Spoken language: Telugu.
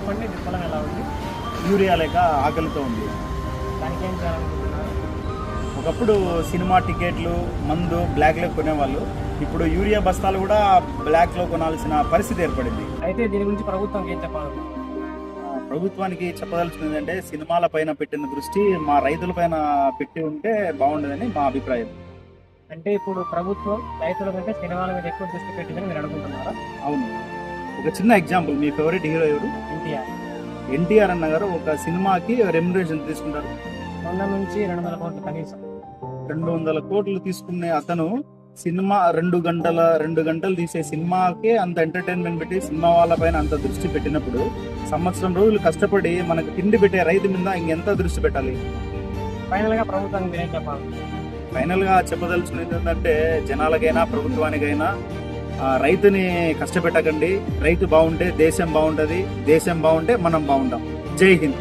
చెప్పండి మీ పొలం ఎలా ఉంది? యూరియా లేక ఆకలితో ఉంది. దానికి ఏం చేయాలనుకుంటున్నారు? ఒకప్పుడు సినిమా టికెట్లు మందు బ్లాక్లో కొనేవాళ్ళు. ఇప్పుడు యూరియా బస్తాలు కూడా బ్లాక్లో కొనాల్సిన పరిస్థితి ఏర్పడింది. అయితే దీని గురించి ప్రభుత్వం ఏం ఆ, ప్రభుత్వానికి చెప్పదలుచుకుంది అంటే సినిమాల పైన పెట్టిన దృష్టి మా రైతుల పైన పెట్టి ఉంటే బాగుండదని మా అభిప్రాయం. అంటే ఇప్పుడు ప్రభుత్వం రైతుల కంటే సినిమాల మీద ఎక్కువ దృష్టి పెట్టిందని మీరు అనుకుంటున్నారా? అవును. ఒక చిన్న ఎగ్జాంపుల్ మీ ఫేవరెట్ హీరో ఎవరు? ఎన్టీఆర్. ఎన్టీఆర్ అన్న గారు ఒక సినిమాకి రెమ్యునరేషన్ తీసుకుంటారు. వంద నుంచి రెండు వందల కోట్లు కనీసం. రెండు వందల కోట్లు తీసుకునే అతను సినిమా రెండు గంటల రెండు గంటలు తీసే సినిమాకే అంత ఎంటర్టైన్మెంట్ పెట్టి సినిమా వాళ్ళ పైన అంత దృష్టి పెట్టినప్పుడు సంవత్సరం రోజులు కష్టపడి మనకు తిండి పెట్టే రైతు మీద ఇంకెంత దృష్టి పెట్టాలి? ఫైనల్గా చెప్పాలి? ఫైనల్గా చెప్పదలుచుకునేది ఏంటంటే జనాలకైనా ప్రభుత్వానికైనా రైతుని కష్టపెట్టకండి. రైతు బాగుంటే దేశం బాగుంటది దేశం బాగుంటే మనం బాగుంటాం. జై హింద్.